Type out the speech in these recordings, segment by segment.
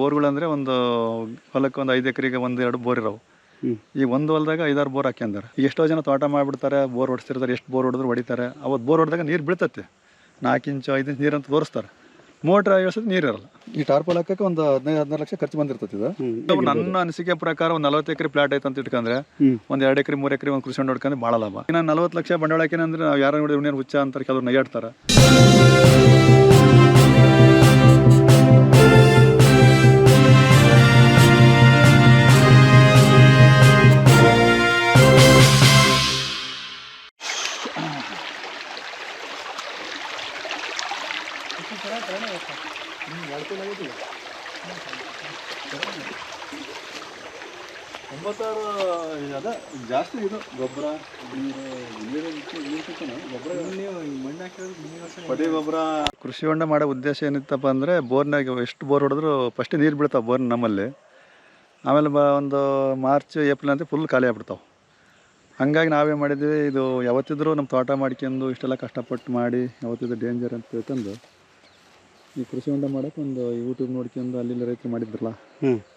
ಬೋರ್ಗಳು ಅಂದ್ರೆ ಒಂದು ಹೊಲಕ್ಕೆ ಒಂದು ಐದು ಎಕರೆಗೆ ಒಂದು ಎರಡು ಬೋರ್ ಇರೋವು. ಈಗ ಈ ಒಂದು ಹೊಲದಾಗ ಐದಾರು ಬೋರ್ ಹಾಕ್ಯಂದಾರೆ ಈಗ ಎಷ್ಟೋ ಜನ ತೋಟ ಮಾಡಿಬಿಡ್ತಾರೆ ಬೋರ್ ಹೊಡಿಸ್ತಿರ್ತಾರೆ ಎಷ್ಟು ಬೋರ್ ಹೊಡೆದ್ರು ಹೊಡಿತಾರೆ. ಅವತ್ತು ಬೋರ್ ಹೊಡೆದಾಗ ನೀರು ಬೀಳ್ತತ್ತೆ ನಾಲ್ಕು ಇಂಚು ಐದು ಇಂಚು ನೀರಂತ ಅಂತ ತೋರಿಸ್ತಾರೆ. ಮೋಟ್ರ್ ಇಳಿಸೋದು ನೀರು ಇರಲ್ಲ. ಈ ಟಾರ್ಪಲ್ ಹಾಕಕ್ಕೆ ಒಂದು ಹದಿನೈದು ಹದಿನಾರು ಲಕ್ಷ ಖರ್ಚು ಬಂದಿರ್ತದೆ ಇದು. ನನ್ನ ಅನಿಸಿಕೆ ಪ್ರಕಾರ ಒಂದು ನಲವತ್ತು ಎಕರೆ ಪ್ಲಾಟ್ ಐತೆ ಅಂತ ಇಟ್ಕೊಂಡ್ರೆ. ಒಂದು ಎರಡು ಎಕರೆ ಮೂರು ಎಕರೆ ಒಂದು ಕೃಷಿ ಹೊಂಡ ಬಾಳ ಭಾಳ ಲಾಭ. ಇನ್ನು ನಲವತ್ತು ಲಕ್ಷ ಬಂಡವಾಳ ಹಾಕಿನ ಅಂದ್ರೆ ನಾವು ಯಾರು ನೋಡಿ ಇವನೇನು ಹುಚ್ಚ ಅಂತಾರೆ ಕೆಲವ್ರು ನೈಯಾಡ್ತಾರೆ ಒಂಬತ್ತಾರು ಅದ ಜಾಸ್ತಿ ಇದು ಗೊಬ್ಬರ ಗೊಬ್ಬರ. ಪಡಿ ಗೊಬ್ಬರ. ಕೃಷಿ ಹೊಂಡ ಮಾಡೋ ಉದ್ದೇಶ ಏನಿತ್ತಪ್ಪ ಅಂದರೆ ಬೋರ್ನಾಗ ಎಷ್ಟು ಬೋರ್ ಹೊಡೆದ್ರು ಫಸ್ಟ್ ನೀರು ಬೀಳ್ತಾವೆ ಬೋರ್ ನಮ್ಮಲ್ಲಿ. ಆಮೇಲೆ ಬ ಒಂದು ಮಾರ್ಚ್ ಏಪ್ರಿಲ್ ಅಂತ ಫುಲ್ ಖಾಲಿ ಆಗ್ಬಿಡ್ತಾವೆ. ಹಂಗಾಗಿ ನಾವೇ ಮಾಡಿದ್ವಿ ಇದು ಯಾವತ್ತಿದ್ರೂ ನಮ್ಮ ತೋಟ ಮಾಡ್ಕೊಂಡು ಇಷ್ಟೆಲ್ಲ ಕಷ್ಟಪಟ್ಟು ಮಾಡಿ ಯಾವತ್ತಿದ್ರು ಡೇಂಜರ್ ಅಂತ ತಿಳ್ಕೊಂಡು ಈ ಕೃಷಿ ಹೊಂಡ ಮಾಡೋಕೆ ಒಂದು ಯೂಟ್ಯೂಬ್ ನೋಡ್ಕೊಂಡು ಅಲ್ಲಿ ರೈತರು ಮಾಡಿದ್ರಲ್ಲ.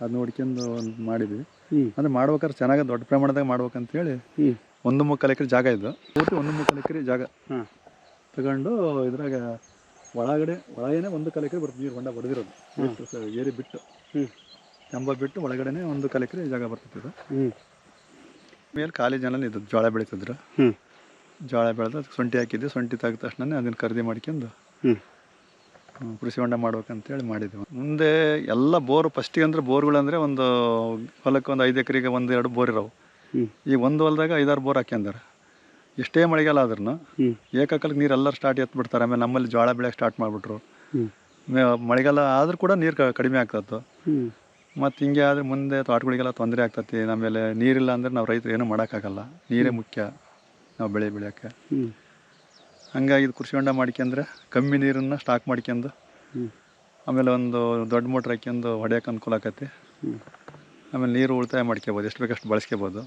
ಅದು ನೋಡ್ಕೊಂಡು ಒಂದು ಮಾಡಿದ್ವಿ. ಅಂದ್ರೆ ಮಾಡ್ಬೇಕಾದ್ರೆ ಚೆನ್ನಾಗಿ ದೊಡ್ಡ ಪ್ರಮಾಣದಾಗ ಮಾಡ್ಬೇಕಂತ ಹೇಳಿ ಒಂದು ಮುಕ್ಕಾಲು ಎಕರೆ ಜಾಗ ಇದು ಪೂರ್ತಿ ಒಂದು ಮುಕ್ಕಾಲು ಎಕರೆ ಜಾಗ. ತಗೊಂಡು ಇದ್ರಾಗ ಒಳಗಡೆ ಒಳಗೇನೆ ಒಂದು ಕಾಲು ಎಕರೆ ಬರ್ತದೆ ನೀರು ಹೊಂಡ ಬಡದಿರೋದು ಏರಿ ಬಿಟ್ಟು. ಕಂಬ ಬಿಟ್ಟು ಒಳಗಡೆನೆ ಒಂದು ಕಾಲು ಎಕರೆ ಜಾಗ ಬರ್ತದೆ ಇದು. ಹ್ಮ್. ಮೇಲೆ ಖಾಲಿ ಜನ ಇದ್ದು ಜೋಳ ಬೆಳೀತಿದ್ರು. ಜೋಳ ಬೆಳೆದು ಶುಂಠಿ ಹಾಕಿದ್ವಿ. ಶುಂಠಿ ತೆಗೆದ ತಕ್ಷಣ ಅದನ್ನು ಖರೀದಿ ಮಾಡ್ಕೊಂಡು ಕೃಷಿ ಹೊಂಡ ಮಾಡ್ಬೇಕಂತೇಳಿ ಮಾಡಿದ್ವಿ. ಮುಂದೆ ಎಲ್ಲ ಬೋರ್ ಫಸ್ಟಿಗೆ ಅಂದ್ರೆ ಬೋರ್ಗಳಂದ್ರೆ ಒಂದು ಹೊಲಕ್ಕೆ ಒಂದು ಐದು ಎಕರೆಗೆ ಒಂದು ಎರಡು ಬೋರ್ ಇರೋವು. ಈಗ ಈ ಒಂದು ಹೊಲದಾಗ ಐದಾರು ಬೋರ್ ಹಾಕ್ಯಂದಾರೆ ಎಷ್ಟೇ ಮಳೆಗಾಲ ಆದ್ರೂ. ಏಕಕಾಲಕ್ಕೆ ನೀರು ಎಲ್ಲರೂ ಸ್ಟಾರ್ಟ್ ಎತ್ತು ಬಿಡ್ತಾರೆ ಆಮೇಲೆ ನಮ್ಮಲ್ಲಿ ಜೋಳ ಬೆಳೆಯೋಕೆ ಸ್ಟಾರ್ಟ್ ಮಾಡಿಬಿಟ್ರು. ಮಳೆಗಾಲ ಆದ್ರೂ ಕೂಡ ನೀರು ಕಡಿಮೆ ಆಗ್ತತ್ತು. ಹ್ಮ್. ಮತ್ತು ಹಿಂಗೆ ಆದರೆ ಮುಂದೆ ತೋಟಗಳಿಗೆಲ್ಲ ತೊಂದರೆ ಆಗ್ತತಿ. ಆಮೇಲೆ ನೀರಿಲ್ಲ ಅಂದ್ರೆ ನಾವು ರೈತರು ಏನೂ ಮಾಡೋಕ್ಕಾಗಲ್ಲ ನೀರೇ ಮುಖ್ಯ. ನಾವು ಬೆಳೆ ಬೆಳೆಯೋಕ್ಕೆ. ಹಂಗಾಗಿ ಇದು ಕೃಷಿ ಹೊಂಡ ಮಾಡ್ಕೊಂಡ್ರೆ ಕಮ್ಮಿ ನೀರನ್ನು ಸ್ಟಾಕ್ ಮಾಡ್ಕೊಂಡು ಆಮೇಲೆ ಒಂದು ದೊಡ್ಡ ಮೋಟ್ರ್ ಹಾಕ್ಯಂದು ಹೊಡೆಯೋಕೆ ಅನುಕೂಲ ಆಕತಿ ಆಮೇಲೆ ನೀರು ಉಳಿತಾಯ ಮಾಡ್ಕೋಬೋದು ಎಷ್ಟು ಬೇಕಷ್ಟು ಬಳಸ್ಕೋಬೋದು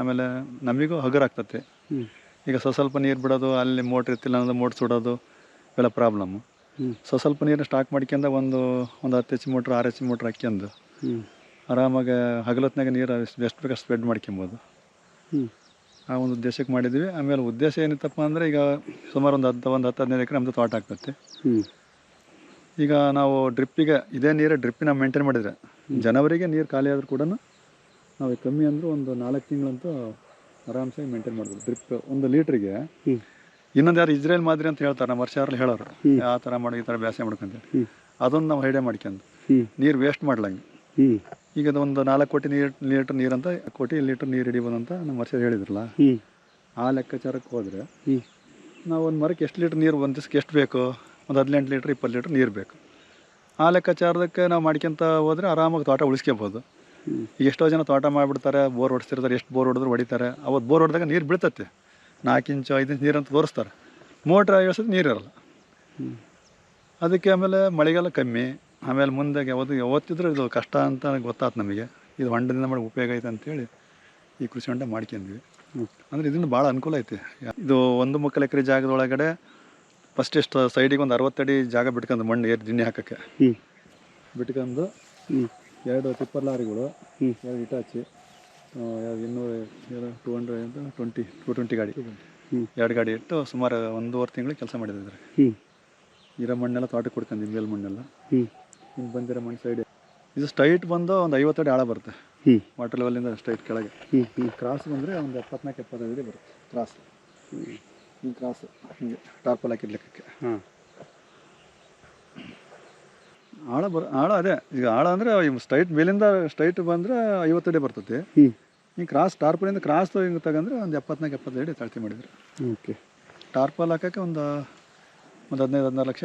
ಆಮೇಲೆ ನಮಗೂ ಹಗುರ ಆಗ್ತತಿ ಈಗ ಸ್ವಲ್ಪ ಸ್ವಲ್ಪ ನೀರು ಬಿಡೋದು ಅಲ್ಲಿ ಮೋಟ್ರ್ ಇರ್ತಿಲ್ಲ ಅಂದ್ರೆ ಮೋಟ್ರ್ ಸುಡೋದು ಇವೆಲ್ಲ ಪ್ರಾಬ್ಲಮ್ಮು ಸ್ವಸ್ವಲ್ಪ ಸ್ವಲ್ಪ ನೀರನ್ನ ಸ್ಟಾಕ್ ಮಾಡ್ಕೊಂಡ ಒಂದು ಒಂದು ಹತ್ತು ಎಚ್ ಮೋಟ್ರ್ ಆರು ಎಚ್ ಮೋಟ್ರ್ ಹಾಕ್ಯಂದು ಆರಾಮಾಗಿ ಹಗಲೊತ್ನಾಗ ನೀರು ಎಷ್ಟು ಬೇಕಷ್ಟು ಸ್ಪ್ರೆಡ್ ಮಾಡ್ಕೊಬೋದು. ಆ ಒಂದು ಉದ್ದೇಶಕ್ಕೆ ಮಾಡಿದ್ವಿ ಆಮೇಲೆ ಉದ್ದೇಶ ಏನಿತ್ತಪ್ಪ ಅಂದರೆ ಈಗ ಸುಮಾರು ಒಂದು ಹತ್ತು ಒಂದು ಹತ್ತು ಹದಿನೈದು ಎಕರೆ ನಮ್ಮದು ತೋಟ ಆಗ್ತೈತೆ ಈಗ ನಾವು ಡ್ರಿಪ್ಪಿಗೆ ಇದೇ ನೀರು ಡ್ರಿಪ್ಪಿನ ಮೇಂಟೈನ್ ಮಾಡಿದ್ರೆ ಜನವರಿಗೆ ನೀರು ಖಾಲಿ ಆದರೂ ಕೂಡ ನಾವು ಕಮ್ಮಿ ಅಂದರೂ ಒಂದು ನಾಲ್ಕು ತಿಂಗಳಂತೂ ಆರಾಮ್ಸಾಗಿ ಮೇಂಟೈನ್ ಮಾಡ್ಬೋದು ಡ್ರಿಪ್ ಒಂದು ಲೀಟ್ರಿಗೆ. ಇನ್ನೊಂದು ಯಾರು ಇಸ್ರೇಲ್ ಮಾದರಿ ಅಂತ ಹೇಳ್ತಾರೆ ನಮ್ಮ ವರ್ಷ ಹೇಳೋರು. ಆ ಥರ ಮಾಡಿ ಈ ಥರ ಬೇಸಾಯ ಮಾಡ್ಕೊಂತೇಳಿ ಅದೊಂದು ನಾವು ಐಡಿಯಾ ಮಾಡ್ಕೊಂಡು. ನೀರು ವೇಸ್ಟ್ ಮಾಡ್ಲಂಗೆ. ಈಗ ಒಂದು ನಾಲ್ಕು ಕೋಟಿ ನೀರು ಲೀಟ್ರ್ ನೀರಂತ ಕೋಟಿ ಲೀಟರ್ ನೀರು ಹಿಡಿಬೋದು ಅಂತ ನಮ್ಮ ವರ್ಷ ಹೇಳಿದ್ರಲ್ಲ. ಆ ಲೆಕ್ಕಾಚಾರಕ್ಕೆ ಹೋದ್ರೆ ನಾವು ಒಂದು ಮರಕ್ಕೆ ಎಷ್ಟು ಲೀಟರ್ ನೀರು ಒಂದು ದಿವ್ಸಕ್ಕೆ ಎಷ್ಟು ಬೇಕು? ಒಂದು ಹದಿನೆಂಟು ಲೀಟ್ರ್ ಇಪ್ಪತ್ತು ಲೀಟ್ರ್ ನೀರು ಬೇಕು. ಆ ಲೆಕ್ಕಾಚಾರದಕ್ಕೆ ನಾವು ಮಾಡ್ಕೊಂತ ಹೋದ್ರೆ ಆರಾಮಾಗಿ ತೋಟ ಉಳಿಸ್ಕೋಬೋದು. ಈಗ ಎಷ್ಟೋ ಜನ ತೋಟ ಮಾಡಿಬಿಡ್ತಾರೆ ಬೋರ್ ಹೊಡಿಸ್ತಿರ್ತಾರೆ ಎಷ್ಟು ಬೋರ್ ಹೊಡೆದ್ರೆ ಹೊಡಿತಾರೆ. ಅವತ್ತು ಬೋರ್ ಹೊಡೆದಾಗ ನೀರು ಬಿಳ್ತತ್ತೆ ನಾಲ್ಕು ಇಂಚು ಐದು ಇಂಚು ನೀರು ಅಂತ ತೋರಿಸ್ತಾರೆ. ಮೋಟ್ರ್ ಇಳಿಸೋದು ನೀರು ಇರಲ್ಲ. ಅದಕ್ಕೆ ಆಮೇಲೆ ಮಳೆಗಾಲ ಕಮ್ಮಿ. ಆಮೇಲೆ ಮುಂದೆ ಯಾವತ್ತು ಯಾವತ್ತಿದ್ರೂ ಇದು ಕಷ್ಟ ಅಂತ ಗೊತ್ತಾಯ್ತು ನಮಗೆ ಇದು ಹೊಂಡದಿಂದ ಮಾಡಿ ಉಪಯೋಗ ಐತೆ ಅಂತೇಳಿ ಈ ಕೃಷಿ ಹೊಂಡ ಮಾಡ್ಕೊಂಡ್ವಿ ಹ್ಞೂ ಅಂದರೆ ಇದರಿಂದ ಭಾಳ ಅನುಕೂಲ ಐತಿ ಇದು ಒಂದು ಮುಕ್ಕಲ್ ಎಕರೆ ಜಾಗದೊಳಗಡೆ ಫಸ್ಟ್ ಎಷ್ಟು ಸೈಡಿಗೆ ಒಂದು ಅರವತ್ತಡಿ ಜಾಗ ಬಿಟ್ಕೊಂಡು ಮಣ್ಣು ಏರ್ ದಿಣ್ಣೆ ಹಾಕೋಕ್ಕೆ. ಬಿಟ್ಕೊಂಡು. ಎರಡು ಟಿಪ್ಪರ್ ಲಾರಿಗಳು. ಎರಡು ಇಟಾಚಿ ಇನ್ನೂರು ಎರಡು two hundred twenty two twenty ಗಾಡಿ. ಎರಡು ಗಾಡಿ ಇಟ್ಟು ಸುಮಾರು ಒಂದೂವರೆ ತಿಂಗಳು ಕೆಲಸ ಮಾಡಿದ್ದಾರೆ. ಇರೋ ಮಣ್ಣೆಲ್ಲ ತೋಟಕ್ಕೆ ಕೊಡ್ಕೊಂಡು ಮೇಲ್ ಮಣ್ಣೆಲ್ಲ. ಹಿಂಗೆ ಬಂದಿರೋ ಮಣ್ಣು ಸೈಡ್ ಇದು ಸ್ಟ್ರೈಟ್ ಬಂದು ಒಂದು ಐವತ್ತು ಅಡಿ ಆಳ ಬರುತ್ತೆ. ಹ್ಞೂ ವಾಟರ್ ಲೆವೆಲಿಂದ ಸ್ಟ್ರೈಟ್ ಕೆಳಗೆ. ಹ್ಞೂ. ಕ್ರಾಸ್ ಬಂದರೆ ಒಂದು ಎಪ್ಪತ್ನಾಲ್ಕು ಎಪ್ಪತ್ತೈದು ಅಡಿ ಬರುತ್ತೆ. ಕ್ರಾಸ್ ಈ ಕ್ರಾಸ್ ಹಿಂಗೆ ಟಾರ್ಪಲ್ ಹಾಕಿದ ಲೆಕ್ಕಕ್ಕೆ ಹಾಂ. ಆಳ ಬರ ಆಳ ಅದೇ. ಈಗ ಆಳ ಅಂದರೆ ಸ್ಟ್ರೈಟ್ ಮೇಲಿಂದ ಸ್ಟ್ರೈಟ್ ಬಂದರೆ ಐವತ್ತು ಬರ್ತೈತಿ. ಹ್ಮ್. ಈ ಕ್ರಾಸ್ ಟಾರ್ಪಲಿಂದ ಕ್ರಾಸ್ ಹಿಂಗೆ ತಗಂದ್ರೆ ಒಂದು ಎಪ್ಪತ್ನಾಲ್ಕು ಎಪ್ಪತ್ತೈದು ಅಡಿ ತಾಳ್ತಿ ಮಾಡಿದ್ರು. ಓಕೆ. ಟಾರ್ಪಲ್ ಹಾಕೋಕ್ಕೆ ಒಂದು ಒಂದು ಹದಿನೈದು ಹದಿನಾರು ಲಕ್ಷ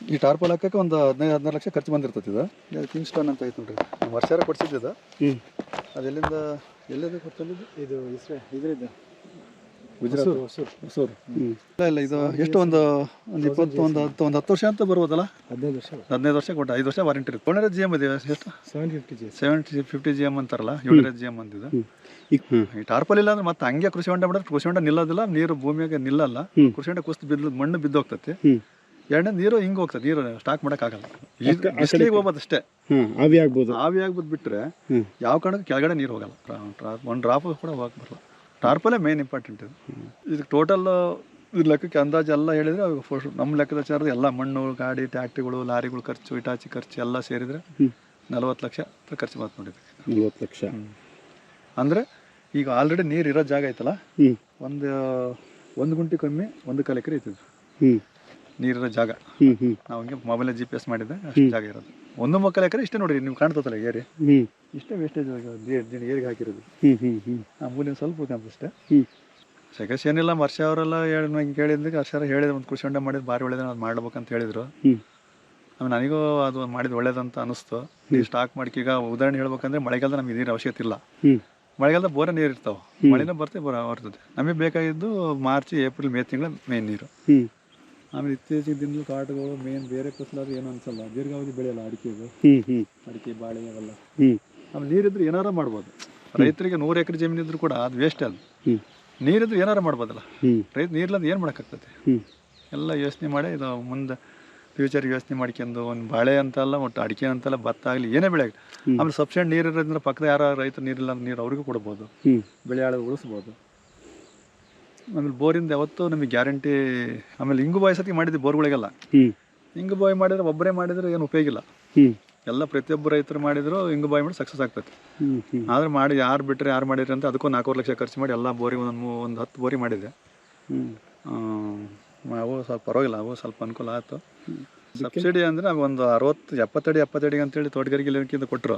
ಈ ಟಾರ್ಪಲ್ ಹಾಕಕ್ಕೆ ಒಂದು ಹದಿನೈದು ಹದಿನಾರು ಲಕ್ಷ ಖರ್ಚು ಬಂದಿರ್ತೈತಿ ಇದು. ಇದು ಕಿಂಗ್ ಸ್ಟೋನ್ ಅಂತ ಐತೆ ನೋಡ್ರಿ. ವರ್ಷ ವರ್ಷಾರ ಕೊಡ್ಸಿದ್ದು ಹ್ಮ್. ಅದು ಎಲ್ಲಿಂದ ಎಲ್ಲಿದೆ ಕೊಡ್ತಲ್ಲಿದ್ದು ಇದು ಇಸ್ರೇ ಇದರಿಂದ ಗುಜರಾತ್ ಹೊಸೂರು. ಇಲ್ಲ ಇಲ್ಲ ಇದು ಎಷ್ಟು ಒಂದು ಒಂದು ಇಪ್ಪತ್ತು ಒಂದು ಹತ್ತು ಒಂದು ಹತ್ತು ವರ್ಷ ಅಂತ ಬರ್ಬೋದಲ್ಲ? ಹದಿನೈದು ವರ್ಷ ಹದಿನೈದು ವರ್ಷ ಕೊಟ್ಟ ಐದು ವರ್ಷ ವಾರಂಟಿ ಇರುತ್ತೆ. ಏಳನೇ ಜಿ ಎಂ ಇದೆ ಎಷ್ಟು? Seven fifty G seventy fifty G M ಅಂತಾರಲ್ಲ ಏಳನೇ ಜಿ ಎಂ ಅಂತಿದೆ ಈಗ ಈ ಟಾರ್ಪಲ್ ಇಲ್ಲ ಅಂದ್ರೆ ಮತ್ತೆ ಹಂಗೆ ಕೃಷಿ ಹೊಂಡ ಮಾಡಿದ್ರೆ ಕೃಷಿ ಹೊಂಡ ನಿಲ್ಲೋದಿಲ್ಲ ನೀರು ಭೂಮಿಯಾಗೆ ನಿಲ್ಲಲ್ಲ. ಕೃಷಿ ಹೊಂಡ ಕುಸ್ತು ಬಿದ್ದು ಮಣ್ಣು ಬಿದ್ದು ಹೋಗ್ತತಿ. ಎರಡನೇ ನೀರು ಹಿಂಗೆ ಹೋಗ್ತದೆ ನೀರು ಸ್ಟಾಕ್ ಮಾಡಕ್ ಆಗಲ್ಲ. ಕಡೆ- ಬಿಸಿಲಿಗೆ ಹೋಗ್ಬೋದು ಅಷ್ಟೇ. ಹಾಂ ಆವಿ ಆಗ್ಬೋದು. ಆವಿ ಆಗ್ಬಿಟ್ಟು ಬಿಟ್ಟರೆ ಯಾವ ಕಾರಣಕ್ಕೂ ಕೆಳಗಡೆ ನೀರು ಹೋಗಲ್ಲ. ಒಂದು ಡ್ರಾಪ್ ಕೂಡ ಹೋಗಕ್ಕೆ ಬರಲ್ಲ. ಟಾರ್ಪಲ್ಲೇ ಮೇನ್ ಇಂಪಾರ್ಟೆಂಟ್ ಇದು. ಇದಕ್ಕೆ ಟೋಟಲ್ ಇದ್ರ ಲೆಕ್ಕಕ್ಕೆ ಅಂದಾಜು ಎಲ್ಲ ಹೇಳಿದರೆ ನಮ್ಮ ಲೆಕ್ಕದಾಚಾರದ ಎಲ್ಲ ಮಣ್ಣು ಗಾಡಿ ಟ್ಯಾಕ್ಟ್ರಿಗಳು ಲಾರಿಗಳು ಖರ್ಚು ಇಟಾಚಿ ಖರ್ಚು ಎಲ್ಲ ಸೇರಿದ್ರೆ. ನಲವತ್ತು ಲಕ್ಷ ಖರ್ಚು ಮಾತು ನೋಡಿದ್ವಿ ನಲ್ವತ್ತು ಲಕ್ಷ. ಅಂದ್ರೆ ಈಗ ಆಲ್ರೆಡಿ ನೀರು ಇರೋ ಜಾಗ ಐತಲ್ಲ? ಒಂದು ಒಂದು ಗುಂಟೆ ಕಮ್ಮಿ ಒಂದು ಕಲೆಕರಿ ಎಕರೆ ಐತಿದ್ದು ಹ್ಞೂ ನೀರಿರೋ ಜಾಗ. ಹ್ಮ್ ನಾವು ಹಂಗೆ ಮೊಬೈಲ್ ಜಿ ಪಿ ಎಸ್ ಮಾಡಿದ್ದೆ ಅಷ್ಟು ಜಾಗ ಇರೋದು ಒಂದು ಮಕ್ಕಳ ಎಕರೆ ಇಷ್ಟೇ ನೋಡಿರಿ ನೀವು ಕಾಣ್ತದಲ್ಲ ಏರಿ. ಇಷ್ಟೇ ವೇಸ್ಟೇಜ್ ಏರಿಗೆ ಹಾಕಿರೋದು. ಹ್ಮ್ ಆ ಮೂಲಿನ ಸ್ವಲ್ಪ ಉಳ್ಕೊಂತ ಅಷ್ಟೇ. ಸೆಕೆಸ್ ಏನಿಲ್ಲ ವರ್ಷ ಅವರೆಲ್ಲ ಹೇಳಿ ಕೇಳಿದ್ರೆ ವರ್ಷ ಹೇಳಿದ್ರು ಒಂದು ಕೃಷಿ ಹೊಂಡ ಮಾಡಿದ್ರು ಭಾರಿ ಒಳ್ಳೇದು ಅದು ಮಾಡ್ಬೇಕಂತ ಹೇಳಿದ್ರು. ಆಮೇಲೆ ನನಗೂ ಅದು ಮಾಡಿದ್ ಒಳ್ಳೇದಂತ ಅನಿಸ್ತು. ನೀವು ಸ್ಟಾಕ್ ಮಾಡ್ಕ ಈಗ ಉದಾಹರಣೆ ಹೇಳ್ಬೇಕಂದ್ರೆ ಮಳೆಗಾಲದ ನಮ್ಗೆ ನೀರು ಅವಶ್ಯಕತೆ ಇಲ್ಲ. ಮಳೆಗಾಲದ ಬೋರೆ ನೀರು ಇರ್ತಾವೆ. ಮಳೆನೂ ಬರ್ತೇವೆ ಬರ ಬರ್ತದೆ. ನಮಗೆ ಬೇಕಾಗಿದ್ದು ಮಾರ್ಚ್ ಏಪ್ರಿಲ್ ಮೇ ತಿಂಗಳ ಮೇನ್ ನೀರು. ಆಮೇಲೆ ಇತ್ತೀಚಿನ ದಿನದ ಕಾಟುಗಳು ಮೇನ್ ಬೇರೆ ಫಸಲಾದ್ರು ಏನು ಅನ್ಸಲ್ಲ. ದೀರ್ಘಾವಧಿ ಬೆಳೆಯಲ್ಲ ಅಡಿಕೆದು ಅಡಿಕೆ ಬಾಳೆ ಅವೆಲ್ಲ. ಆಮೇಲೆ ನೀರಿದ್ರೆ ಏನಾರ ಮಾಡ್ಬೋದು. ರೈತರಿಗೆ ನೂರು ಎಕರೆ ಜಮೀನಿದ್ರು ಕೂಡ ಅದು ವೇಸ್ಟ್ ಅದು ನೀರಿದ್ರೆ ಏನಾರ ಮಾಡ್ಬೋದಲ್ಲ. ರೈತ ನೀರ್ಲಂದು ಏನು ಮಾಡೋಕ್ಕಾಗ್ತದೆ? ಎಲ್ಲ ಯೋಚನೆ ಮಾಡಿ ಇದು ಮುಂದೆ ಫ್ಯೂಚರ್ ಯೋಚನೆ ಮಾಡ್ಕೊಂಡು ಒಂದು ಬಾಳೆ ಅಂತಲ್ಲ ಒಟ್ಟು ಅಡಿಕೆ ಅಂತಲ್ಲ ಭತ್ತ ಆಗಲಿ ಏನೇ ಬೆಳೆ ಆಗ್ಲಿ. ಆಮೇಲೆ ಸಬ್ಸಿಡಿ ನೀರು ಇರೋದ್ರಿಂದ ಪಕ್ಕದ ಯಾರು ರೈತರು ನೀರಿಲ್ಲ ನೀರು ಅವ್ರಿಗೂ ಕೊಡ್ಬೋದು. ಬೆಳೆ ಆಳ ಉಳಿಸ್ಬೋದು. ಆಮೇಲೆ ಬೋರಿಂದ ಯಾವತ್ತೂ ನಮಗೆ ಗ್ಯಾರಂಟಿ ಆಮೇಲೆ ಇಂಗು ಬಾಯಿ ಸತಿ ಮಾಡಿದ್ವಿ ಬೋರ್ಗಳಿಗೆಲ್ಲ. ಇಂಗು ಹಿಂಗು ಬಾಯಿ ಮಾಡಿದ್ರೆ ಒಬ್ಬರೇ ಮಾಡಿದ್ರೆ ಏನು ಉಪಯೋಗ ಇಲ್ಲ. ಎಲ್ಲ ಪ್ರತಿಯೊಬ್ಬ ರೈತರು ಮಾಡಿದ್ರು ಇಂಗು ಬಾಯಿ ಮಾಡಿ ಸಕ್ಸಸ್ ಆಗ್ತೈತಿ ಆದ್ರೆ ಮಾಡಿ ಯಾರು ಬಿಟ್ಟರೆ ಯಾರು ಮಾಡಿರಿ ಅಂತ ಅದಕ್ಕೂ ನಾಲ್ಕೂವರೆ ಲಕ್ಷ ಖರ್ಚು ಮಾಡಿ ಎಲ್ಲ ಬೋರಿ ಒಂದು ಒಂದ್ ಹತ್ತು ಬೋರಿ ಮಾಡಿದೆ. ಅವು ಸ್ವಲ್ಪ ಪರವಾಗಿಲ್ಲ ಅವು ಸ್ವಲ್ಪ ಅನುಕೂಲ ಆಯ್ತು. ಸಬ್ಸಿಡಿ ಅಂದ್ರೆ ಒಂದು ಅರವತ್ತು ಎಪ್ಪತ್ತಡಿ ಎಪ್ಪತ್ತಡಿ ಅಂತೇಳಿ ತೋಟಗಾರಿಕೆ ಇಲಾಖೆಯಿಂದ ಕೊಟ್ಟರು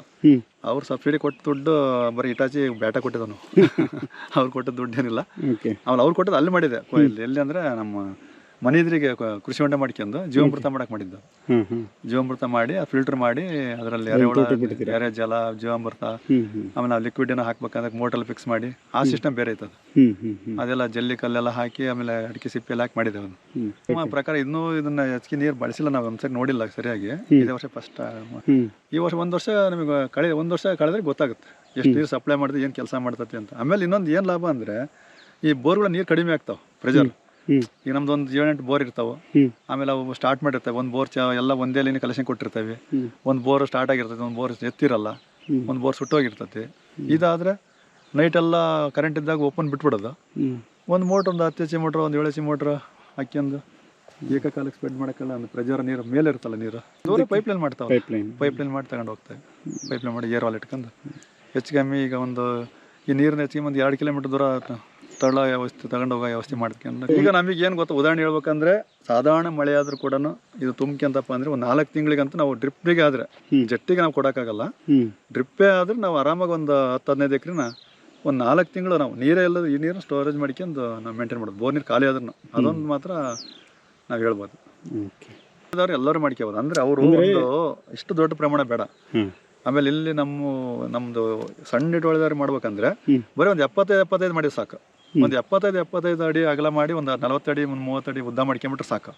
ಅವ್ರು ಸಬ್ಸಿಡಿ ಕೊಟ್ಟ ದುಡ್ಡು ಬರೀ ಇಟಾಚಿ ಬ್ಯಾಟ ಕೊಟ್ಟಿದ್ದನು. ಅವ್ರು ಕೊಟ್ಟ ದುಡ್ಡೇನಿಲ್ಲ. ಆಮೇಲೆ ಅವ್ರು ಕೊಟ್ಟದ್ದು ಅಲ್ಲಿ ಮಾಡಿದೆ. ಕೊಯ್ಲಿ ಎಲ್ಲಿ ಅಂದ್ರೆ ನಮ್ಮ ಮನೆ ಎದುರಿಗೆ ಕೃಷಿ ಹೊಂಡ ಮಾಡ್ಕೊಂಡು ಜೀವಾಮೃತ ಮಾಡಕ್ ಮಾಡಿದ್ದು. ಜೀವಾಮೃತ ಮಾಡಿ ಫಿಲ್ಟರ್ ಮಾಡಿ ಅದರಲ್ಲಿ ಎರೆಹುಳ ಎರೆ ಜಲ ಜೀವಾಮೃತ ಆಮೇಲೆ ಲಿಕ್ವಿಡ್ ಏನೋ ಹಾಕ್ಬೇಕಂದ್ರೆ ಮೋಟಲ್ ಫಿಕ್ಸ್ ಮಾಡಿ ಆ ಸಿಸ್ಟಮ್ ಬೇರೆ ಐತದ ಅದೆಲ್ಲ ಜಲ್ಲಿ ಕಲ್ಲೆಲ್ಲ ಹಾಕಿ ಆಮೇಲೆ ಅಡಿಕೆ ಸಿಪ್ಪೆ ಎಲ್ಲ ಹಾಕಿ ಮಾಡಿದೆ ನಮ್ಮ ಪ್ರಕಾರ ಇನ್ನೂ ಇದನ್ನ ಹೆಚ್ಚಿಗೆ ನೀರು ಬಳಸಿಲ್ಲ ನಾವು ಒಂದ್ಸರಿ ನೋಡಿಲ್ಲ ಸರಿಯಾಗಿ. ಇದೇ ವರ್ಷ ಫಸ್ಟ್ ಈ ವರ್ಷ ಒಂದ್ ವರ್ಷ ನಮಗೆ ಕಳೆ ಒಂದ್ ವರ್ಷ ಕಳೆದ್ರೆ ಗೊತ್ತಾಗುತ್ತೆ. ಎಷ್ಟು ನೀರು ಸಪ್ಲೈ ಮಾಡಿದ್ರೆ ಏನು ಕೆಲಸ ಮಾಡ್ತತಿ ಅಂತ. ಆಮೇಲೆ ಇನ್ನೊಂದು ಏನು ಲಾಭ ಅಂದ್ರೆ ಈ ಬೋರ್ಗಳ ನೀರು ಕಡಿಮೆ ಆಗ್ತಾವೆ ಪ್ರೆಷರ್ ಹ್ಞೂ ಈಗ ನಮ್ದು ಒಂದು ಏಳೆಂಟು ಬೋರ್ ಇರ್ತಾವೆ. ಆಮೇಲೆ ಅವು ಸ್ಟಾರ್ಟ್ ಮಾಡಿರ್ತವೆ. ಒಂದು ಬೋರ್ ಚ ಎಲ್ಲ ಒಂದೇ ಲೈನ್ ಕಲೆಕ್ಷನ್ ಕೊಟ್ಟಿರ್ತೇವೆ. ಒಂದು ಬೋರ್ ಸ್ಟಾರ್ಟ್ ಆಗಿರ್ತೈತೆ ಒಂದು ಬೋರ್ ಎತ್ತಿರಲ್ಲ. ಒಂದು ಬೋರ್ ಸುಟ್ಟೋಗಿರ್ತದೆ. ಇದಾದ್ರೆ ನೈಟ್ ಎಲ್ಲ ಕರೆಂಟ್ ಇದ್ದಾಗ ಓಪನ್ ಬಿಟ್ಬಿಡೋದು. ಒಂದು ಮೋಟ್ರ್ ಒಂದು ಹತ್ತು ಎಚ್ ಮೋಟ್ರ್ ಒಂದು ಏಳು ಎಚ್ ಮೋಟ್ರ್ ಹಾಕ್ಯಂದು ಏಕಕಾಲಕ್ಕೆ ಸ್ಪ್ರೆಡ್ ಮಾಡೋಕ್ಕಲ್ಲ ಅಂದ್ರೆ ಪ್ರೆಜರ್ ನೀರು ಮೇಲೆ ಇರ್ತಲ್ಲ ನೀರು. ದೂರ ಪೈಪ್ ಲೈನ್ ಮಾಡ್ತಾವೆ. ಪೈಪ್ ಲೈನ್ ಪೈಪ್ ಲೈನ್ ಮಾಡಿ ತಗೊಂಡು ಹೋಗ್ತೇವೆ. ಪೈಪ್ ಲೈನ್ ಮಾಡಿ ಏರ್ ವಾಲ್ ಇಟ್ಕೊಂಡು. ಹೆಚ್ಚು ಕಮ್ಮಿ ಈಗ ಒಂದು ಈ ನೀರನ್ನ ಹೆಚ್ಚಿಗೆ ಒಂದು ಎರಡು ಕಿಲೋಮೀಟರ್ ದೂರ ತಳ್ಳ ವ್ಯವಸ್ಥೆ ತಗೊಂಡು ಹೋಗೋ ವ್ಯವಸ್ಥೆ ಮಾಡ್ಕೊಂಡು ಈಗ ನಮಗೆ ಏನು ಗೊತ್ತಾ ಉದಾಹರಣೆ ಹೇಳ್ಬೇಕಂದ್ರೆ ಸಾಧಾರಣ ಮಳೆ ಆದ್ರೂ ಕೂಡ ಇದು ಅಂತಪ್ಪ ಅಂದ್ರೆ ಒಂದು ನಾಲ್ಕು ತಿಂಗಳಿಗಂತೂ ನಾವು ಡ್ರಿಪ್ಗೆ ಆದರೆ. ಜಟ್ಟಿಗೆ ನಾವು ಕೊಡೋಕ್ಕಾಗಲ್ಲ. ಡ್ರಿಪ್ಪೇ ಆದ್ರೆ ನಾವು ಆರಾಮಾಗಿ ಒಂದು ಹತ್ತು ಹದಿನೈದು ಎಕ್ರೆನ ಒಂದು ನಾಲ್ಕು ತಿಂಗಳು ನಾವು ನೀರೇ ಇಲ್ಲದ ಈ ನೀರನ್ನ ಸ್ಟೋರೇಜ್ ಮಾಡ್ಕೊಂಡು ನಾವು ಮೇಂಟೈನ್ ಮಾಡೋದು ಬೋರ್ ನೀರು ಖಾಲಿ ಆದ್ರೂ ಅದೊಂದು ಮಾತ್ರ ನಾವು ಹೇಳ್ಬೋದು. ಎಲ್ಲರೂ ಮಾಡ್ಕೋಬೋದು ಅಂದ್ರೆ ಅವರು ಒಂದು ಇಷ್ಟು ದೊಡ್ಡ ಪ್ರಮಾಣ ಬೇಡ. ಆಮೇಲೆ ಇಲ್ಲಿ ನಮ್ಮ ನಮ್ಮದು ಸಣ್ಣ ಇಟ್ವಳಿದಾರಿ ಮಾಡ್ಬೇಕಂದ್ರೆ. ಬರೀ ಒಂದು ಎಪ್ಪತ್ತೈದು ಎಪ್ಪತ್ತೈದು ಮಾಡಿದ್ರೆ ಸಾಕು. ಒಂದು ಎಪ್ಪತ್ತೈದು ಎಪ್ಪತ್ತೈದು ಅಡಿ ಅಗಲ ಮಾಡಿ ಒಂದು ನಲವತ್ತಡಿ ಒಂದು ಮೂವತ್ತಡಿ ಉದ್ದ ಮಾಡ್ಕೊಂಬಿಟ್ರೆ ಸಾಕು.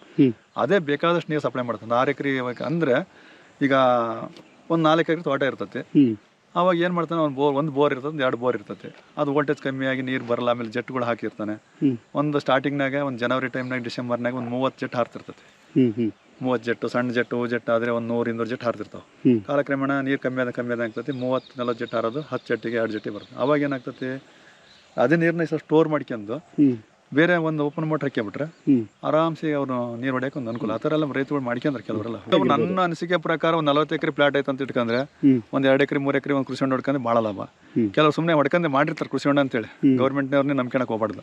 ಅದೇ ಬೇಕಾದಷ್ಟು ನೀರು ಸಪ್ಲೈ ಮಾಡ್ತದೆ. ಆರು ಎಕರೆ ಅಂದ್ರೆ ಈಗ ಒಂದು ನಾಲ್ಕು ಎಕರೆ ತೋಟ ಇರ್ತೈತೆ. ಅವಾಗ ಏನು ಮಾಡ್ತಾನೆ ಒಂದು ಬೋರ್ ಒಂದು ಬೋರ್ ಇರ್ತದೆ ಒಂದು ಎರಡು ಬೋರ್ ಇರ್ತೈತೆ. ಅದು ವೋಲ್ಟೇಜ್ ಕಮ್ಮಿಯಾಗಿ ನೀರು ಬರಲ್ಲ ಆಮೇಲೆ ಜೆಟ್ಗಳು ಹಾಕಿರ್ತಾನೆ. ಒಂದ್ ಸ್ಟಾರ್ಟಿಂಗ್ನಾಗ ಒಂದು ಜನವರಿ ಟೈಮ್ನಾಗ ಡಿಸೆಂಬರ್ನಾಗ ಒಂದು ಮೂವತ್ತು ಜೆಟ್ ಹಾರ್ತಿರ್ತೈತೆ. ಮೂವತ್ತು ಜೆಟ್ಟು ಸಣ್ಣ ಜೆಟ್ಟು ಜೆಟ್ ಆದರೆ ಒಂದು ನೂರು ಇನ್ನೂರು ಜೆಟ್ ಹಾರ್ತಿರ್ತಾವೆ. ಕಾಲಕ್ರಮೇಣ ನೀರು ಕಮ್ಮಿ ಆದ ಕಮ್ಮಿ ಆದ ಆಗ್ತೈತಿ. ಮೂವತ್ತು ನಲವತ್ತು ಜೆಟ್ ಹಾರೋದು ಹತ್ತು ಜೆಟ್ಟಿಗೆ ಎರಡು ಜೆಟ್ಟಿ ಬರ್ತದೆ. ಅವಾಗ ಏನಾಗ್ತೈತಿ? ಅದೇ ನೀರನ್ನ ಸ್ವಲ್ಪ ಸ್ಟೋರ್ ಮಾಡ್ಕೊಂಡು ಬೇರೆ ಒಂದು ಓಪನ್ ಮೋಟರ್ ಹಾಕಿಬಿಟ್ರೆ ಆರಾಮ್ಸಿ ಅವ್ರು ನೀರು ಹೊಡ್ಯಕ್ಕೆ ಒಂದು ಅನುಕೂಲ. ಆ ಥರ ಎಲ್ಲ ರೈತಗಳು ಮಾಡ್ಕೊಂಡ್ರೆ ಕೆಲವರೆಲ್ಲ. ನನ್ನ ಅನಿಸಿಕೆ ಪ್ರಕಾರ ಒಂದು ನಲವತ್ತು ಎಕರೆ ಪ್ಲಾಟ್ ಐತೆ ಅಂತ ಇಟ್ಕೊಂಡ್ರೆ ಒಂದ್ ಎರಡು ಎಕರೆ ಮೂರು ಎಕರೆ ಒಂದು ಕೃಷಿ ಹೊಂಡ ಹೊಡ್ಕೊಂಡ್ರೆ ಭಾಳ ಲಾಭ. ಕೆಲವ್ ಸುಮ್ನೆ ಸುಮ್ಮನೆ ಹೊಡ್ಕೊಂಡೆ ಮಾಡಿರ್ತಾರೆ ಕೃಷಿ ಹೊಂಡ ಅಂತೇಳಿ. ಗೌರ್ಮೆಂಟ್ನವ್ರನ್ನೇ ನಂಬ್ಕೊಳಕ್ಕೆ ಹೋಗ್ಬಾರ್ದು.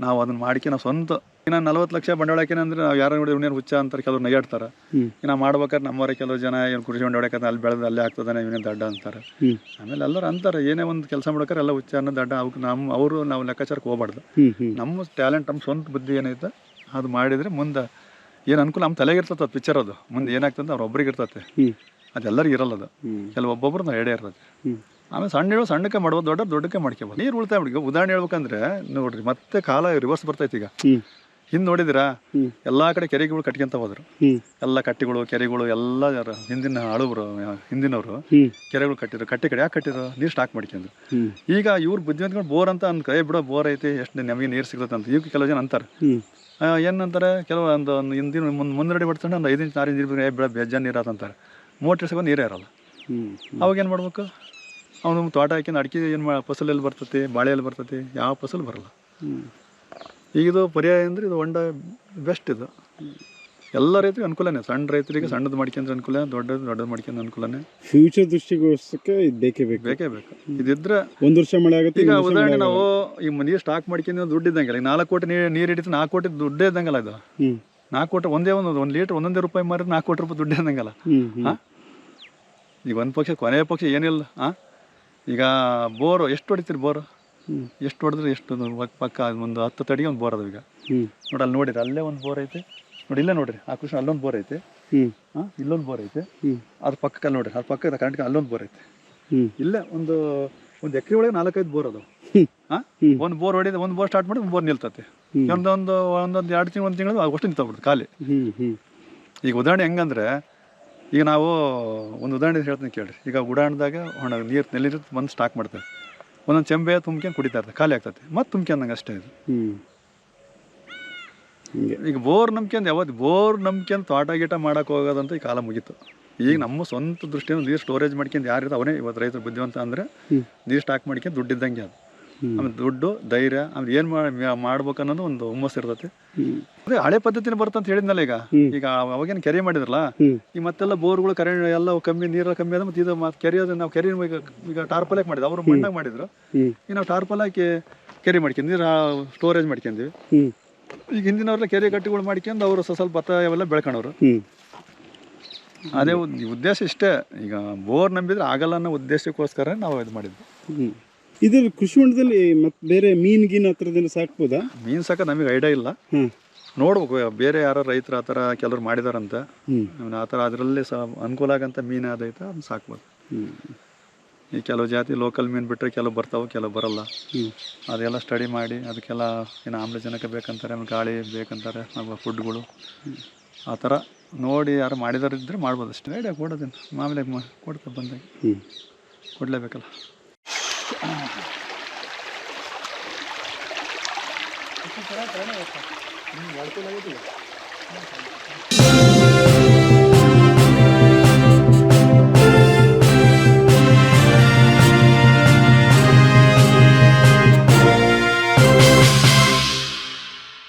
ನಾವು ಅದನ್ನ ಮಾಡಿಕೆ ನಾವು ಸ್ವಂತ. ಇನ್ನ ನಲ್ವತ್ತು ಲಕ್ಷ ಬಂಡವಾಳ ಹಾಕಿನ ಅಂದ್ರೆ ನಾವು ಯಾರು ನೋಡಿ ಇವನೇನು ಹುಚ್ಚ ಅಂತಾರೆ ಕೆಲವ್ರು ನಗಾಡ್ತಾರೆ. ಇನ್ನ ಇನ್ನು ಮಾಡ್ಬೇಕಾದ್ರೆ ನಮ್ಮವರೇ ಕೆಲವು ಜನ ಏನು ಕೃಷಿ ಬಂಡವಾಳಕ್ಕೆ ಹೊಡ್ಯಾಕಂದ್ರೆ ಅಲ್ಲಿ ಬೆಳೆದ ಅಲ್ಲೇ ಆಗ್ತದಾನೆ ಇವನೇ ದಡ್ಡ ಅಂತಾರೆ. ಆಮೇಲೆ ಎಲ್ಲರೂ ಅಂತಾರೆ ಏನೇ ಒಂದು ಕೆಲಸ ಮಾಡ್ಬೇಕಾರೆ ಎಲ್ಲ ಹುಚ್ಚ ಅನ್ನೋ ದಡ್ಡ ಅವ್ಕೆ ನಮ್ಮ ಅವರು ನಾವು ಲೆಕ್ಕಾಚಾರಕ್ಕೆ ಹೋಗ್ಬಾರ್ದು. ನಮ್ಮ ಟ್ಯಾಲೆಂಟ್ ನಮ್ಮ ಸ್ವಂತ ಬುದ್ಧಿ ಏನೈತೆ ಅದು ಮಾಡಿದ್ರೆ ಮುಂದೆ ಏನು ಅನುಕೂಲ ನಮ್ಮ ತಲೆಗೆ ಇರ್ತದೆ ಅದು ಪಿಕ್ಚರ್ ಅದು. ಮುಂದೆ ಏನಾಗ್ತದೆ ಅವ್ರ ಒಬ್ಬರಿಗೆ ಇರ್ತದೆ ಅದೆಲ್ಲರಿಗೂ ಇರಲ್ಲ ಅದು ಕೆಲವೊಬ್ಬೊಬ್ರು ನಾವು ಎಡೆ ಇರ್ತದೆ ಆಮೇಲೆ ಸಣ್ಣ ಹೇಳೋ ಸಣ್ಣಕ್ಕೆ ಮಾಡ್ಬೋದು ದೊಡ್ಡ ದೊಡ್ಡಕ್ಕೆ ಮಾಡ್ಕೋಬೋದು. ನೀರು ಉಳಿತಾಯ ಮಾಡಿ ಉದಾಹರಣೆ ಹೇಳ್ಬೇಕಂದ್ರೆ ನೋಡ್ರಿ ಮತ್ತೆ ಕಾಲ ರಿವರ್ಸ್ ಬರ್ತೈತಿ ಈಗ. ಹಿಂದ್ ನೋಡಿದಿರಾ ಎಲ್ಲ ಕಡೆ ಕೆರೆಗಳು ಕಟ್ಕೊಂತ ಹೋದ್ರು. ಎಲ್ಲ ಕಟ್ಟಿಗಳು ಕೆರೆಗಳು ಎಲ್ಲ ಹಿಂದಿನ ಆಳುವರು ಹಿಂದಿನವರು ಕೆರೆಗಳು ಕಟ್ಟಿದ್ರು. ಕಟ್ಟಿ ಕಡೆ ಯಾಕೆ ಕಟ್ಟಿದ್ರು? ನೀರು ಸ್ಟಾಕ್ ಮಾಡ್ಕೊಂಡ್ರು. ಈಗ ಇವ್ರು ಬುದ್ಧಿವಂತಗಳು ಬೋರ್ ಅಂತ ಅನ್ಕ ಕೈ ಬಿಡೋ ಬೋರ್ ಐತಿ ಎಷ್ಟು ನಮಗೆ ನೀರು ಸಿಗುತ್ತೆ ಅಂತ. ಈಗ ಕೆಲವು ಜನ ಅಂತಾರೆ. ಏನಂತಾರೆ? ಕೆಲವು ಒಂದು ಹಿಂದಿನ ಮುಂದೆ ಮುಂದಡಿ ಬಿಡ್ತಾನೆ ಒಂದು ಐದು ಇಂಚ್ ಆರು ಇಂಚ್ ನೀರು ಬಿಡೋ ಬೆಜ್ಜ ನೀರು ಅಂತಾರೆ. ಮೋಟ್ರ್ ನೀರೇ ಇರಲ್ಲ. ಅವಾಗ ಏನು ಮಾಡ್ಬೇಕು? ಅವನು ತೋಟ ಹಾಕಿ ಅಡಿಕೆ ಏನು ಮಾ ಫಸಲಲ್ಲಿ ಬರ್ತತಿ ಬಾಳೆ ಎಲ್ಲಿ ಬರ್ತೈತಿ ಯಾವ ಫಸಲು ಬರಲ್ಲ. ಹ್ಞೂ ಈಗ ಇದು ಪರ್ಯಾಯ ಅಂದರೆ ಇದು ಹೊಂಡ ಬೆಸ್ಟ್ ಇದು. ಎಲ್ಲ ರೈತರಿಗೆ ಅನುಕೂಲನೇ ಸಣ್ಣ ರೈತರಿಗೆ ಸಣ್ಣದು ಮಾಡ್ಕೊಂಡ್ರೆ ಅನುಕೂಲ ದೊಡ್ಡದು ದೊಡ್ಡದು ಮಾಡ್ಕೊಂಡ್ರೆ ಅನುಕೂಲನೇ. ಫ್ಯೂಚರ್ ದೃಷ್ಟಿಗೋಸ್ಕರ ಇದು ಬೇಕೇ ಬೇಕು. ಬೇಕೇ ಬೇಕು. ಇದಿದ್ರೆ ಒಂದು ವರ್ಷ ಮಳೆ ಆಗುತ್ತೆ ಈಗ ಉದಾಹರಣೆ ನಾವು ಈ ನೀರು ಸ್ಟಾಕ್ ಮಾಡ್ಕೊಂಡು ದುಡ್ಡು ಇದ್ದಂಗಿಲ್ಲ ಈಗ ನಾಲ್ಕು ಕೋಟಿ ನೀರು ನೀರು ಹಿಡಿತು ನಾಲ್ಕು ಕೋಟಿ ದುಡ್ಡೇ ಇದ್ದಂಗಲ್ಲ ಇದು. ನಾಲ್ಕು ಕೋಟಿ ಒಂದೇ ಒಂದು ಒಂದು ಲೀಟ್ರ್ ಒಂದೊಂದೇ ರೂಪಾಯಿ ಮಾರಿದ್ರೆ ನಾಲ್ಕು ಕೋಟಿ ರೂಪಾಯಿ ದುಡ್ಡೇ ಇದ್ದಂಗಲ್ಲ. ಹಾಂ? ಈಗ ಒಂದು ಪಕ್ಷ ಕೊನೆಯ ಪಕ್ಷ ಏನಿಲ್ಲ ಹಾಂ? ಈಗ ಬೋರು ಎಷ್ಟು ಹೊಡಿತೀರಿ ಬೋರು? ಎಷ್ಟು ಹೊಡೆದ್ರೆ ಎಷ್ಟು ಒಂದು ಪಕ್ಕ ಒಂದು ಹತ್ತು ತಡಿಗೆ ಒಂದು ಬೋರ್ ಅದು ಈಗ. ನೋಡಿ ಅಲ್ಲಿ ನೋಡಿರಿ ಅಲ್ಲೇ ಒಂದು ಬೋರ್ ಐತೆ. ನೋಡಿ ಇಲ್ಲೇ ನೋಡಿರಿ ಆ ಕೃಷ್ಣ ಅಲ್ಲೊಂದು ಬೋರ್ ಐತೆ. ಹಾಂ ಇಲ್ಲೊಂದು ಬೋರ್ ಐತೆ. ಅದ್ರ ಅಲ್ಲಿ ನೋಡಿರಿ ಅದ್ರ ಪಕ್ಕದ ಕರೆಂಟ್ಗೆ ಅಲ್ಲೊಂದು ಬೋರ್ ಐತೆ. ಇಲ್ಲೇ ಒಂದು ಒಂದು ಎಕರೆ ಒಳಗೆ ನಾಲ್ಕೈದು ಬೋರ್ ಅದು ಹಾಂ? ಒಂದು ಬೋರ್ ಹೊಡಿದ ಒಂದು ಬೋರ್ ಸ್ಟಾರ್ಟ್ ಮಾಡಿ ಒಂದು ಬೋರ್ ನಿಲ್ತತೆ. ಒಂದೊಂದು ಒಂದೊಂದು ಎರಡು ತಿಂಗಳು ಒಂದು ತಿಂಗಳು ಅಷ್ಟು ನಿಂತೋಗ್ಬಿಡುತ್ತೆ ಖಾಲಿ. ಈಗ ಉದಾಹರಣೆ ಹೆಂಗಂದ್ರೆ ಈಗ ನಾವು ಒಂದು ಉದಾಹರಣೆ ಹೇಳ್ತೀನಿ ಕೇಳ್ರಿ. ಈಗ ಉಡಾಣದಾಗ ಹೊಣ ನೀರು ನೆಲ್ಲಿರು ಬಂದು ಸ್ಟಾಕ್ ಮಾಡ್ತೇವೆ ಒಂದೊಂದು ಚೆಂಬೆ ತುಂಬ್ಕೊಂಡು ಕುಡಿತಾ ಇರ್ತದೆ ಖಾಲಿ ಆಗ್ತದೆ ಮತ್ತೆ ತುಂಬ್ಕೊಂಡಂಗೆ ಅಷ್ಟೇ ಇದು. ಈಗ ಬೋರ್ ನಂಬ್ಕೊಂಡು ಯಾವತ್ತು ಬೋರ್ ನಂಬ್ಕೊಂಡು ತೋಟ ಗೀಟ ಮಾಡಕ್ಕೆ ಹೋಗೋದಂತ ಈ ಕಾಲ ಮುಗೀತು. ಈಗ ನಮ್ಮ ಸ್ವಂತ ದೃಷ್ಟಿಯಿಂದ ನೀರು ಸ್ಟೋರೇಜ್ ಮಾಡ್ಕೊಂಡು ಯಾರಿದ್ರು ಅವನೇ ಇವತ್ತು ರೈತರು ಬುದ್ಧಿವಂತ ಅಂದರೆ. ನೀರು ಸ್ಟಾಕ್ ಮಾಡ್ಕೊಂಡು ದುಡ್ಡಿದ್ದಂಗೆ ಅದು. ಆಮೇಲೆ ದುಡ್ಡು ಧೈರ್ಯ ಆಮೇಲೆ ಏನ್ ಮಾಡ್ಬೇಕು ಅನ್ನೋದು ಒಂದು ಹುಮ್ಮಸ್ ಇರ್ತೈತಿ. ಅದೇ ಹಳೆ ಪದ್ಧತಿನ ಬರ್ತಂತ ಹೇಳಿದ್ನಲ್ಲ ಈಗ. ಈಗ ಅವಾಗೇನು ಕೆರೆ ಮಾಡಿದ್ರಲ್ಲ ಈ ಮತ್ತೆಲ್ಲ ಬೋರ್ಗಳು ಕರೆ ಎಲ್ಲ ಕಮ್ಮಿ ನೀರೆಲ್ಲ ಕಮ್ಮಿ ಅದ ಮತ್ತೆ ಇದು ಮತ್ತೆ ಕೆರೆ ನಾವು ಕೆರೆ ಈಗ ಈಗ ಟಾರ್ಪಲ್ ಹಾಕಿ ಮಾಡಿದ್ವಿ. ಅವರು ಮಣ್ಣಾಗ ಮಾಡಿದ್ರು. ಈಗ ನಾವು ಟಾರ್ಪಲ್ ಹಾಕಿ ಕೆರೆ ಮಾಡ್ಕೊಂಡು ನೀರು ಸ್ಟೋರೇಜ್ ಮಾಡ್ಕೊಂಡ್ವಿ. ಈಗ ಹಿಂದಿನವ್ರೆಲ್ಲ ಕೆರೆ ಗಟ್ಟಿಗಳು ಮಾಡ್ಕೊಂಡು ಅವರು ಸ್ವಲ್ಪ ಸ್ವಲ್ಪ ಭತ್ತ ಅವೆಲ್ಲ ಬೆಳ್ಕೊಂಡವ್ರು ಅದೇ ಉದ್ದೇಶ ಇಷ್ಟೇ. ಈಗ ಬೋರ್ ನಂಬಿದ್ರೆ ಆಗಲ್ಲ ಅನ್ನೋ ಉದ್ದೇಶಕ್ಕೋಸ್ಕರ ನಾವು ಇದು ಮಾಡಿದ್ವಿ. ಇದ್ರಲ್ಲಿ ಕೃಷಿ ಹೊಂಡದಲ್ಲಿ ಮತ್ತೆ ಬೇರೆ ಮೀನ್ ಗೀನು ಹತ್ರದಲ್ಲಿ ಸಾಕ್ಬೋದಾ ಮೀನು ಸಾಕ ನಮಗೆ ಐಡಿಯಾ ಇಲ್ಲ. ನೋಡ್ಬೇಕು ಬೇರೆ ಯಾರೋ ರೈತರು ಆ ಥರ ಕೆಲವ್ರು ಮಾಡಿದಾರಂತ. ಅವ್ನು ಆ ಥರ ಅದರಲ್ಲಿ ಸಹ ಅನುಕೂಲ ಆಗಂತ ಮೀನು ಅದೈತೆ ಅದನ್ನ ಸಾಕ್ಬೋದು. ಈ ಕೆಲವು ಜಾತಿ ಲೋಕಲ್ ಮೀನು ಬಿಟ್ಟರೆ ಕೆಲವು ಬರ್ತಾವೆ ಕೆಲವು ಬರಲ್ಲ. ಅದೆಲ್ಲ ಸ್ಟಡಿ ಮಾಡಿ ಅದಕ್ಕೆಲ್ಲ ಏನು ಆಮ್ಲಜನಕ ಬೇಕಂತಾರೆ ಆಮೇಲೆ ಗಾಳಿ ಬೇಕಂತಾರೆ ಆಮೇಲೆ ಫುಡ್ಗಳು ಆ ಥರ ನೋಡಿ ಯಾರು ಮಾಡಿದಾರೆ ಇದ್ದರೆ ಮಾಡ್ಬೋದು ಅಷ್ಟೇ. ಐಡಿಯಾ ಕೊಡೋದೇನು. ಮಾಮೂಲಿ ಕೊಡ್ತಾ ಬಂದಾಗ. ಹ್ಞೂ ಕೊಡಲೇಬೇಕಲ್ಲ